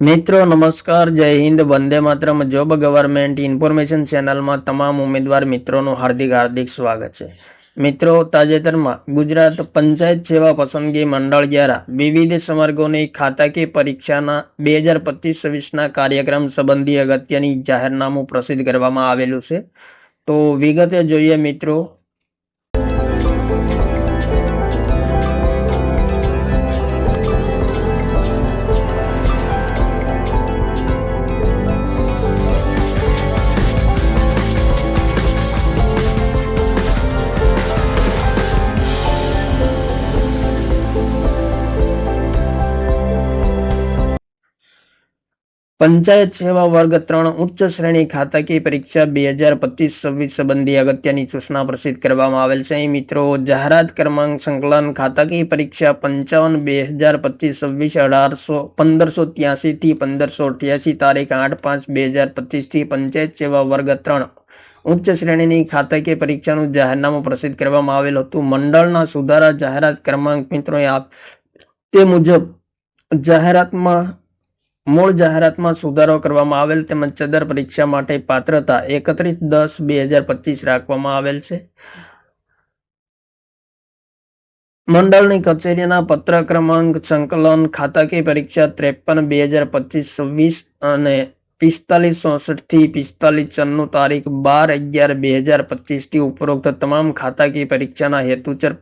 મિત્રો, નમસ્કાર. Jai Hind. Vande Mataram. Job government information ચેનલમાં તમામ ઉમેદવાર મિત્રોનું હાર્દિક હાર્દિક સ્વાગત છે. મિત્રો, તાજેતરમાં ગુજરાત પંચાયત સેવા પસંદગી મંડળ દ્વારા વિવિધ સમર્ગોની ખાતાકીય પરીક્ષાના બે હજાર પચીસ છવ્વીસના કાર્યક્રમ સંબંધી અગત્યની જાહેરનામું પ્રસિદ્ધ કરવામાં આવેલું છે. તો વિગતે જોઈએ મિત્રો પંચાયત સેવા વર્ગ ત્રણ ઉચ્ચ શ્રેણી ખાતાકીય પરીક્ષા બે હજાર પચીસ છવ્વીસ સંબંધી અગત્યની સૂચના પ્રસિદ્ધ કરવામાં આવેલ છે. અહીં મિત્રો, જાહેરાત ક્રમાંક સંકલન ખાતાકીય પરીક્ષા પંચાવન બે હજાર પચીસ છવ્વીસ અઢારસો પંદરસો ત્યાસી થી પંદરસો અઠ્યાસી તારીખ આઠ પાંચ બે હજાર પચીસથી પંચાયત સેવા વર્ગ ત્રણ ઉચ્ચ શ્રેણીની ખાતાકીય પરીક્ષાનું જાહેરનામું પ્રસિદ્ધ કરવામાં આવેલ હતું. મંડળના સુધારા જાહેરાત ક્રમાંક મિત્રો આપ તે મુજબ જાહેરાતમાં મૂળ જાહેરાતમાં સુધારો કરવામાં આવેલ તેમજ ચદર પરીક્ષા માટે પાત્રતા એકત્રીસ દસ બે હજાર પચીસ રાખવામાં આવેલ છે. મંડળની કચેરીના પત્ર ક્રમાંક, સંકલન, ખાતાકીય પરીક્ષા ત્રેપન બે હજાર પચીસ છવ્વીસ અને પિસ્તાલીસ ચોસઠથી પિસ્તાલીસ ચન્નું તારીખ બાર અગિયાર બે હજાર પચીસથી ઉપરોક્ત તમામ ખાતાકીય પરીક્ષાના હેતુચર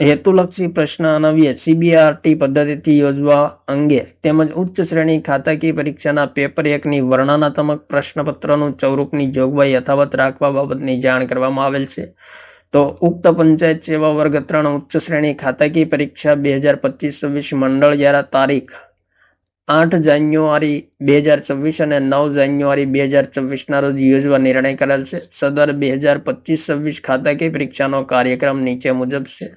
હેતુલક્ષી પ્રશ્ન અનવ્ય સીબીઆરટી પદ્ધતિથી યોજવા અંગે તેમજ ઉચ્ચ શ્રેણી ખાતાકીય પરીક્ષાના પેપર એકની વર્ણનાત્મક પ્રશ્નપત્રનું સ્વરૂપની જોગવાઈ યથાવત રાખવા બાબતની જાણ કરવામાં આવેલ છે. તો ઉક્ત પંચાયત સેવા વર્ગ ત્રણ ઉચ્ચ શ્રેણી ખાતાકીય પરીક્ષા બે હજાર પચીસ છવ્વીસ મંડળ દ્વારા તારીખ આઠ જાન્યુઆરી બે હજાર છવ્વીસ અને નવ જાન્યુઆરી બે હજાર છવ્વીસના રોજ યોજવા નિર્ણય કરેલ છે. સદર બે હજાર પચીસ છવ્વીસ ખાતાકીય પરીક્ષાનો કાર્યક્રમ નીચે મુજબ છે.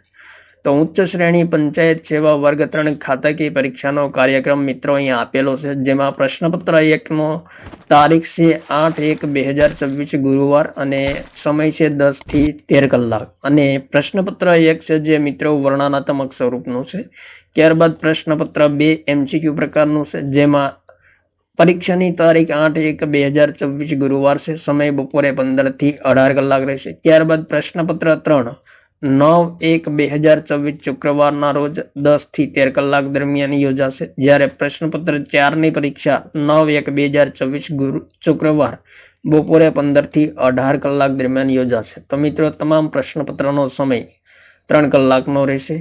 તો ઉચ્ચ શ્રેણી પંચાયત સેવા વર્ગ ત્રણ ખાતાકીય પરીક્ષાનો કાર્યક્રમ મિત્રો અહીંયા આપેલો છે, જેમાં પ્રશ્નપત્ર એકનો તારીખ છે આઠ એક બે હજાર છવ્વીસ ગુરુવાર અને સમય છે દસથી તેર કલાક. અને પ્રશ્નપત્ર એક છે જે મિત્રો વર્ણનાત્મક સ્વરૂપનું છે. ત્યારબાદ પ્રશ્નપત્ર બે એમસીક્યુ પ્રકારનું છે, જેમાં પરીક્ષાની તારીખ આઠ એક બે હજાર ચોવીસ ગુરુવાર છે, સમય બપોરે પંદરથી અઢાર કલાક રહેશે. ત્યારબાદ પ્રશ્નપત્ર ત્રણ નવ એક બે હજાર ચોવીસ શુક્રવારના રોજ દસથી તેર કલાક દરમિયાન યોજાશે. જ્યારે પ્રશ્નપત્ર ચારની પરીક્ષા નવ એક બે હજાર ચોવીસ ગુરુ શુક્રવાર બપોરે પંદરથી અઢાર કલાક દરમિયાન યોજાશે. તો મિત્રો, તમામ પ્રશ્નપત્રનો સમય ત્રણ કલાકનો રહેશે.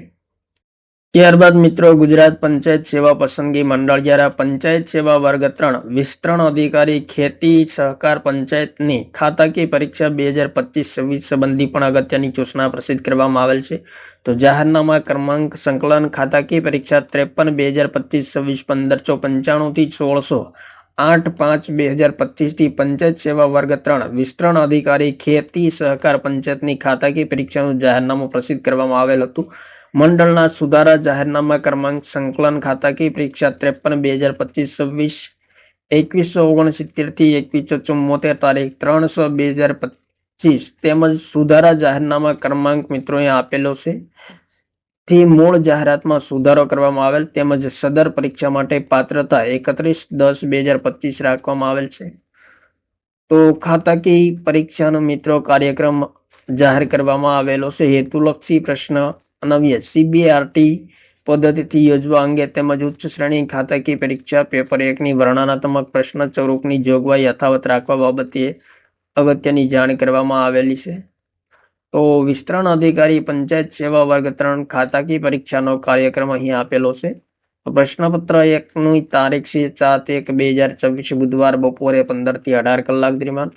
ત્યારબાદ મિત્રો ગુજરાત પંચાયત સેવા પસંદગી મંડળ દ્વારા પંચાયત સેવા વર્ગ ત્રણ વિસ્તરણ અધિકારી ખેતી સહકાર પંચાયતની ખાતાકીય પરીક્ષા બે હજાર પચીસ છવ્વીસ સંબંધી પણ અગત્યની સૂચના પ્રસિદ્ધ કરવામાં આવેલ છે. તો જાહેરનામા ક્રમાંક સંકલન ખાતાકીય પરીક્ષા ત્રેપન બે હજાર પચીસ છવ્વીસ પંદરસો પંચાણું પંચાણુંથી સોળસો આઠ પાંચ બે હજાર પચીસથી પંચાયત સેવા વર્ગ ત્રણ વિસ્તરણ અધિકારી ખેતી સહકાર પંચાયતની ખાતાકીય પરીક્ષાનું જાહેરનામું પ્રસિદ્ધ કરવામાં આવેલ હતું. મંડળના સુધારા જાહેરનામા ક્રમાંક સંકલન ખાતાકીય પરીક્ષા ત્રેપન બે હજાર પચીસ છવ્વીસ એકવીસો ઓગણસિત્તેરથી એકવીસો ચુમ્મોતેર તારીખ ત્રણસો બે હજાર પચીસ તેમજ સુધારા જાહેરનામા ક્રમાંક મિત્રોએ આપેલો છે. થી મૂળ જાહેરાતમાં સુધારો કરવામાં આવેલ તેમજ સદર પરીક્ષા માટે પાત્રતા એકત્રીસ દસ બે હજાર પચીસ રાખવામાં આવેલ છે. તો ખાતાકીય પરીક્ષાનો મિત્રો કાર્યક્રમ જાહેર કરવામાં આવેલો છે. હેતુલક્ષી પ્રશ્ન અનવ્ય સીબીઆરટી પદ્ધતિથી યોજવા અંગે તેમજ ઉચ્ચ શ્રેણી ખાતાકીય પરીક્ષા પેપર એકની વર્ણનાત્મક પ્રશ્ન સ્વરૂપની જોગવાઈ યથાવત રાખવા બાબતે અગત્યની જાણ કરવામાં આવેલી છે. તો વિસ્તરણ અધિકારી પંચાયત સેવા વર્ગ ત્રણ ખાતાકીય પરીક્ષાનો કાર્યક્રમ અહીં આપેલો છે. પ્રશ્નપત્ર એકની તારીખ છે સાત એક બે હજાર છવ્વીસ બુધવાર બપોરે પંદરથી અઢાર કલાક દરમિયાન.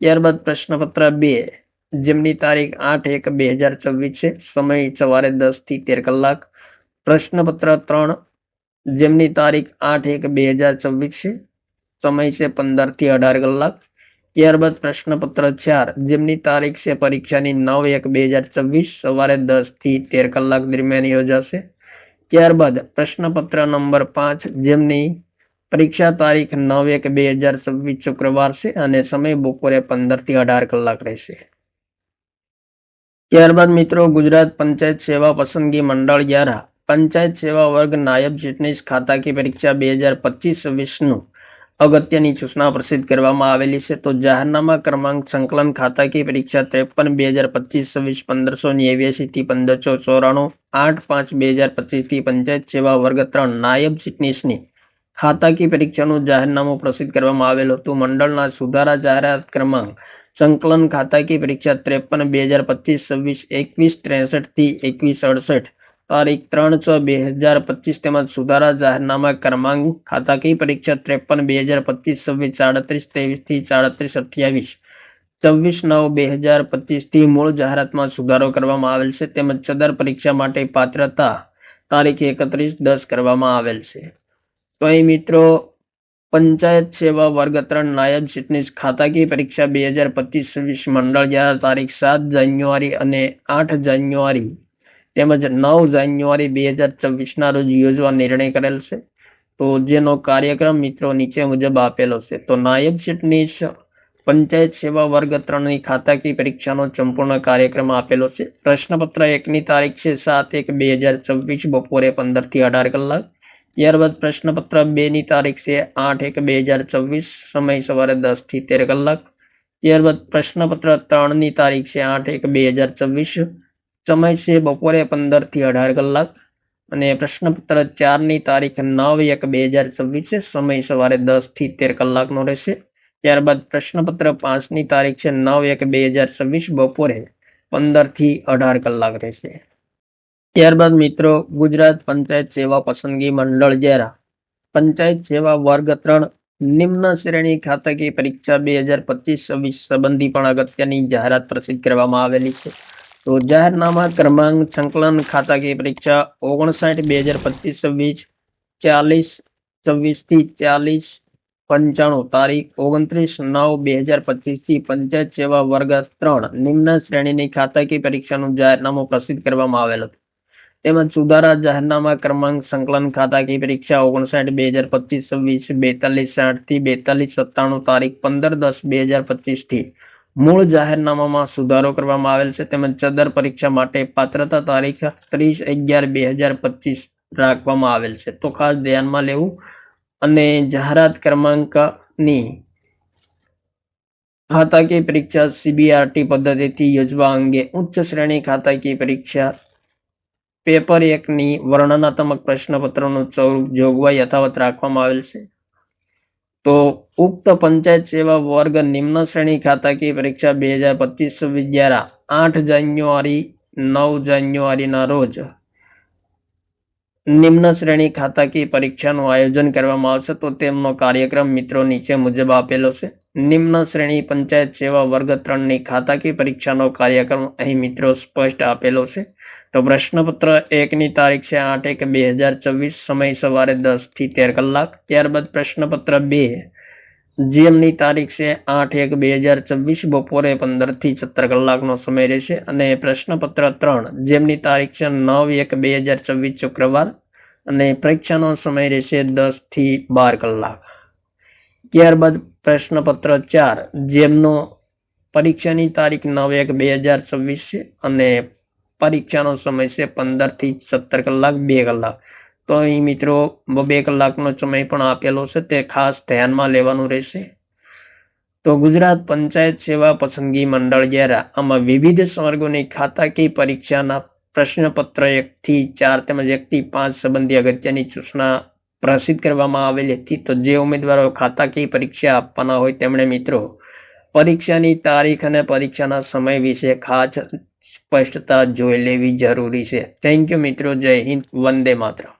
ત્યારબાદ પ્રશ્નપત્ર બે જેમની તારીખ આઠ એક બે હજાર છવ્વીસ છે. સમય સવારે દસથી તેર કલાક. પ્રશ્નપત્ર ત્રણ. જેમની તારીખ આઠ એક બે હજાર છવ્વીસ છે. સમય છે પંદરથી અઢાર કલાક. ત્યારબાદ પ્રશ્નપત્ર ચાર. જેમની તારીખ છે પરીક્ષાની નવ એક બે હજાર છવ્વીસ. સવારે દસથી તેર કલાક દરમિયાન યોજાશે. ત્યારબાદ પ્રશ્નપત્ર નંબર પાંચ. જેમની પરીક્ષા તારીખ નવ એક બે હજાર છવ્વીસ શુક્રવાર છે અને સમય બપોરે પંદરથી અઢાર કલાક રહેશે. ત્યારબાદ મિત્રો ગુજરાત પંચાયત સેવા પસંદગી મંડળ દ્વારા પંચાયત સેવા વર્ગ નાયબ ચૂંટણી ખાતાકી પરીક્ષા બે હજાર પચીસ છવ્વીસનું અગત્યની સૂચના પ્રસિદ્ધ કરવામાં આવેલી છે. તો જાહેરનામા ક્રમાંક સંકલન ખાતાકી પરીક્ષા ત્રેપન બે હજાર પચીસ છવ્વીસ પંદરસો નેવ્યાસીથી પંદરસો ચોરાણું આઠ પાંચ બે હજાર પચીસથી પંચાયત સેવા વર્ગ ત્રણ નાયબ ચૂંટણીની ખાતાકી પરીક્ષાનું જાહેરનામું પ્રસિદ્ધ કરવામાં આવેલું હતું. મંડળના સુધારા જાહેરાત ક્રમાંક સંકલન ખાતાકી પરીક્ષા ત્રેપન બે હજાર પચીસ, છવ્વીસ, એકવીસ ત્રેસઠથી એકવીસ અડસઠ. તારીખ ત્રણ છ બે હજાર પચીસ તેમજ સુધારા જાહેરનામા ક્રમાંક ખાતાકી પરીક્ષા ત્રેપન બે હજાર પચીસ, છવ્વીસ, સાડત્રીસ ત્રેવીસથી સાડત્રીસ અઠ્યાવીસ. છવ્વીસ નવ બે હજાર પચીસથી મૂળ જાહેરાતમાં સુધારો કરવામાં આવેલ છે તેમજ સદર પરીક્ષા માટે પાત્રતા તારીખ એકત્રીસ દસ કરવામાં આવેલ છે. તો અહીં મિત્રો, પંચાયત સેવા વર્ગ ત્રણ નાયબ ચૂંટણી ખાતાકી પરીક્ષા બે હજાર પચીસ છવ્વીસ મંડળ દ્વારા તારીખ સાત જાન્યુઆરી અને આઠ જાન્યુઆરી તેમજ નવ જાન્યુઆરી બે હજાર છવ્વીસના રોજ યોજવા નિર્ણય કરેલ છે. તો જેનો કાર્યક્રમ મિત્રો નીચે મુજબ આપેલો છે. તો નાયબ ચૂંટણી પંચાયત સેવા વર્ગ ત્રણની ખાતાકી પરીક્ષાનો સંપૂર્ણ કાર્યક્રમ આપેલો છે. પ્રશ્નપત્ર એકની તારીખ છે સાત એક બે હજાર છવ્વીસ બપોરે પંદરથી અઢાર કલાક. ત્યારબાદ પ્રશ્નપત્ર બેની તારીખ છે આઠ એક બે હજાર છવ્વીસ, સમય સવારે દસથી તેર કલાક. ત્યારબાદ પ્રશ્નપત્ર ત્રણની તારીખ છે આઠ એક બે હજાર છવ્વીસ, સમય છે બપોરે પંદરથી અઢાર કલાક. અને પ્રશ્નપત્ર ચારની તારીખ નવ એક બે હજાર છવ્વીસ છે, સમય સવારે દસથી તેર કલાકનો રહેશે. ત્યારબાદ પ્રશ્નપત્ર પાંચની તારીખ છે નવ એક બે હજાર છવ્વીસ, બપોરે પંદરથી અઢાર કલાક રહેશે. ત્યારબાદ મિત્રો, ગુજરાત પંચાયત સેવા પસંદગી મંડળ દ્વારા પંચાયત સેવા વર્ગ ત્રણ નિમ્ન શ્રેણી ખાતાકી પરીક્ષા બે હજાર પચીસ છવ્વીસ સંબંધી પણ અગત્યની જાહેરાત પ્રસિદ્ધ કરવામાં આવેલી છે. તો જાહેરનામા ક્રમાંક સંકલન ખાતાકી પરીક્ષા ઓગણસાઠ બે હજાર પચીસ છવ્વીસ ચાલીસ છવ્વીસથી ચાલીસ પંચાણું તારીખ ઓગણત્રીસ નવ બે હજાર પચીસથી પંચાયત સેવા વર્ગ ત્રણ નિમ્ન શ્રેણીની ખાતાકી પરીક્ષાનું જાહેરનામું પ્રસિદ્ધ કરવામાં આવેલ હતું. તેમજ સુધારા જાહેરનામા ક્રમાંક સંકલન ખાતાકી પરીક્ષા ઓગણસાઠ, બે હજાર પચીસ છવ્વીસ બેતાલીસ સાઠથી બેતાલીસ, સત્તાણું તારીખ પંદર દસ, બે હજાર પચીસથી મૂળ જાહેરનામામાં સુધારો કરવામાં આવેલ છે. તેમજ ચદર પરીક્ષા માટે પાત્રતા તારીખ ત્રીસ અગિયાર, બે હજાર પચીસ રાખવામાં આવેલ છે. તો ખાસ ધ્યાનમાં લેવું. અને જાહેરાત ક્રમાંકની ખાતાકી પરીક્ષા સીબીઆરટી પદ્ધતિથી યોજવા અંગે ઉચ્ચ શ્રેણી ખાતાકી પરીક્ષા પેપર એકની વર્ણનાત્મક પ્રશ્નપત્રનું સ્વરૂપ જોગવાઈ યથાવત રાખવામાં આવેલ છે. તો ઉક્ત પંચાયત સેવા વર્ગ નિમ્ન શ્રેણી ખાતાકીય પરીક્ષા બે હજાર પચીસ દ્વારા આઠ જાન્યુઆરી, નવ જાન્યુઆરીના રોજ નિમ્ન શ્રેણી ખાતાકીય પરીક્ષાનું આયોજન કરવામાં આવશે. તો તેમનો કાર્યક્રમ મિત્રો નીચે મુજબ આપેલો છે. નિમ્ન શ્રેણી પંચાયત સેવા વર્ગ ત્રણની ખાતાકીય પરીક્ષાનો કાર્યક્રમ અહીં મિત્રો સ્પષ્ટ આપેલો છે. તો પ્રશ્નપત્ર એકની તારીખ છે આઠ એક બે હજાર ચોવીસ, સમય સવારે દસથી તેર કલાક. ત્યારબાદ પ્રશ્નપત્ર બે. જેમની તારીખ છે આઠ એક બે હજાર ચોવીસ, બપોરે પંદરથી સત્તર કલાકનો સમય રહેશે. અને પ્રશ્નપત્ર ત્રણ. જેમની તારીખ છે નવ એક બે હજાર ચોવીસ શુક્રવાર. અને પરીક્ષાનો સમય રહેશે દસથી બાર કલાક. ત્યારબાદ પ્રશ્નપત્ર ચાર, જેમનો પરીક્ષાની તારીખ નવ એક બે હજાર છવ્વીસ છે અને પરીક્ષાનો સમય છે પંદરથી સત્તર કલાક બે કલાક. તો અહીં મિત્રો બે કલાકનો સમય પણ આપેલો છે, તે ખાસ ધ્યાનમાં લેવાનું રહેશે. તો ગુજરાત પંચાયત સેવા પસંદગી મંડળ દ્વારા આમાં વિવિધ સ્વર્ગોની ખાતાકીય પરીક્ષાના પ્રશ્નપત્ર એકથી ચાર તેમજ એકથી પાંચ સંબંધી અગત્યની સૂચના પ્રસિદ્ધ કરવામાં આવેલી હતી. તો જે ઉમેદવારો ખાતાકીય પરીક્ષા આપવાના હોય તેમણે મિત્રો, પરીક્ષાની તારીખ અને પરીક્ષાના સમય વિશે ખાસ સ્પષ્ટતા જોઈ લેવી જરૂરી છે. થેન્ક યુ મિત્રો. જય હિન્દ. વંદે માતરમ.